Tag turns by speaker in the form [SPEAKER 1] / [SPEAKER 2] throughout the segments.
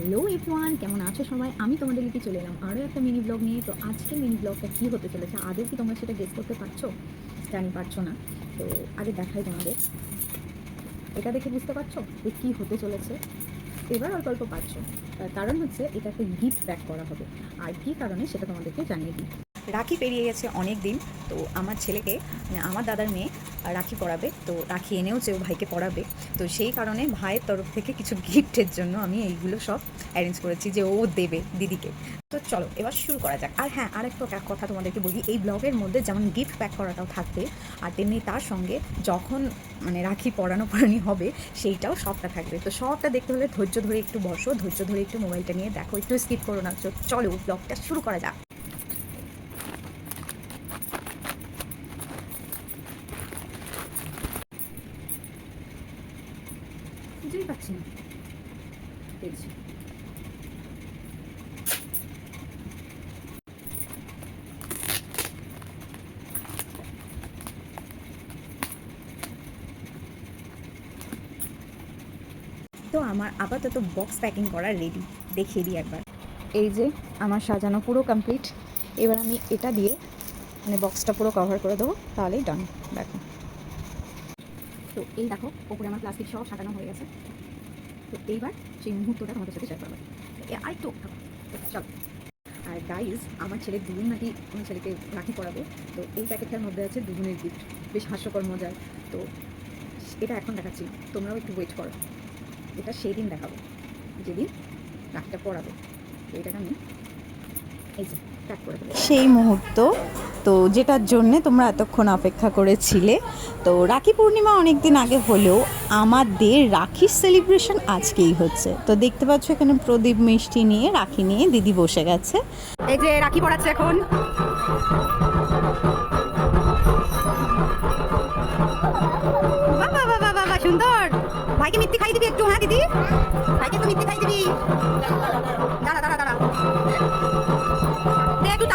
[SPEAKER 1] Hello everyone কেমন আছো সবাই? আমি তোমাদের লিখে চলে এলাম আরও একটা মিনি ব্লগ নিয়ে। তো আজকে মিনি ব্লগটা কী হতে চলেছে? আগে কি তোমরা সেটা গেস করতে পারছ? জানি পারছ না। তো আগে দেখাই তোমাদের। এটা দেখে বুঝতে পারছ যে কী হতে চলেছে? এবার অল্প অল্প পারছ। কারণ হচ্ছে এটাকে গিফট প্যাক করা হবে। আর কী কারণে সেটা তোমাদেরকে জানিয়ে দিই। রাখি পেরিয়ে গেছে অনেক দিন। তো আমার ছেলেকে মানে আমার দাদার মেয়ে, রাখি পড়াবে। তো রাখি এনেওছে ও ভাইকে পড়াবে। তো সেই কারণে ভাইয়ের তরফ থেকে কিছু গিফটের জন্য আমি এইগুলো সব অ্যারেঞ্জ করেছি যে ও দেবে দিদিকে। তো চলো, এবার শুরু করা যাক। আর হ্যাঁ আরেকটা কা- কথা তোমাদেরকে বলি, এই ব্লগের মধ্যে যেমন গিফট প্যাক করাটাও থাকবে, আর তেমনি তার সঙ্গে যখন মানে রাখি পড়ানো পরানি হবে, সেইটাও সবটা থাকবে। তো সবটা দেখতে হলে ধৈর্য ধরে একটু বসো, ধৈর্য ধরে একটু মোবাইলটা নিয়ে দেখো, একটু স্কিপ করো না। চলো, ব্লগটা শুরু করা যাক। বুঝতেই পারছি না। পেয়েছি তো আমার আপাতত বক্স প্যাকিং করা রেডি দেখিয়ে দিই একবার। এই যে আমার সাজানো পুরো কমপ্লিট এবার আমি এটা দিয়ে মানে বক্সটা পুরো কভার করে দেবো তাহলেই ডান দেখো। তো এই দেখো ওপরে আমার প্লাস্টিক সব সাজানো হয়ে গেছে। তো এইবার সেই মুহূর্তটা তোমাদের সাথে শেয়ার করব। আর একটু চলো। আর গাইজ আমার ছেলে দুগুণ নাকি আমার ছেলেকে রাখি পরাবে। তো এই প্যাকেটটার মধ্যে আছে দুগুণের গিফট বেশ হাস্যকর মজার। তো এটা এখন দেখাচ্ছি। তোমরাও একটু ওয়েট করো। এটা সেই দিন দেখাবো। যেদিন রাখিটা পড়াবো এটাকে আমি এই যে প্যাক করে দেবো
[SPEAKER 2] সেই মুহূর্ত। তো যেটার জন্যে তোমরা এতক্ষণ অপেক্ষা করেছিলে। তো রাখি পূর্ণিমা অনেক দিন আগে হলেও আমাদের রাখির সেলিব্রেশন আজকেই হচ্ছে। তো দেখতে পাচ্ছ এখানে প্রদীপ মিষ্টি নিয়ে রাখি নিয়ে দিদি বসে গেছে।
[SPEAKER 1] এই যে রাখি পড়াচ্ছে এখন। বাবা বাবা বাবা সুন্দর। ভাইকে মিথ্যে খাই দিবি একটু হ্যাঁ দিদি? ভাইকে একটু মিথ্যে খাই দিবি। দাঁড়া দাঁড়া।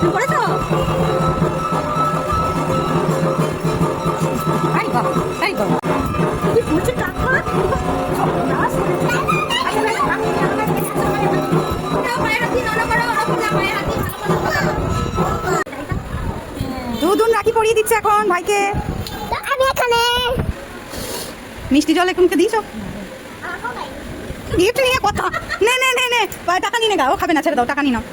[SPEAKER 1] তুমি এই বাবা এই বাবা। কি টাকা দুদুন রাখি পরিয়ে দিচ্ছে এখন ভাইকে।
[SPEAKER 3] আমি এখানে।
[SPEAKER 1] মিষ্টি জল এখনকে দিয়েছ? গিফট নিয়ে কথা। নে নে নে নে। টাকা নিয়ে নে গা ও খাবে না ছেড়ে দাও টাকা নিয়ে নাও।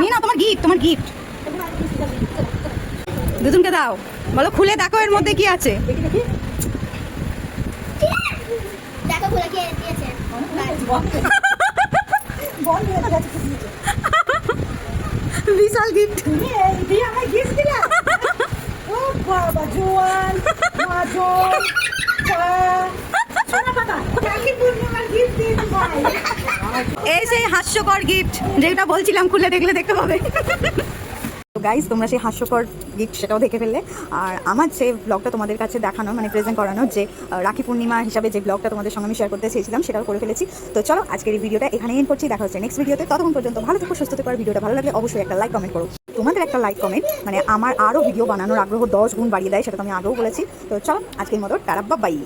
[SPEAKER 1] নিয়ে তোমার গিফট তোমার গিফট দুজনকে দাও বলো খুলে দেখো এর মধ্যে কি আছে
[SPEAKER 3] দেখো খুলে কে দিয়েছে
[SPEAKER 1] বিশাল গিফট এই সেই হাস্যকর গিফট যেটা বলছিলাম খুলে দেখলে দেখতে পাবে। গাইজ তোমরা সেই হাস্যকর গিফট সেটাও দেখে ফেললে। আর আমার যে ব্লগটা তোমাদের কাছে দেখানো মানে প্রেজেন্ট করানো, যে রাখি পূর্ণিমা হিসাবে যে ব্লগটা তোমাদের সঙ্গে আমি শেয়ার করতে চেয়েছিলাম, সেটাও করে ফেলেছি। তো চলো, আজকের এই ভিডিওটা এখানে এন্ড করছি। দেখা হচ্ছে নেক্সট ভিডিওতে ততক্ষণ পর্যন্ত ভালো থেকো, সুস্থ থেকো ভিডিওটা ভালো লাগলে অবশ্যই একটা লাইক কমেন্ট করো। তোমাদের একটা লাইক কমেন্ট মানে আমার আরও ভিডিও বানানোর আগ্রহ দশ গুণ বাড়িয়ে দেয়, সেটা তো আমি আগেও বলেছি। তো চলো, আজকের মতো টারাব্বা বাই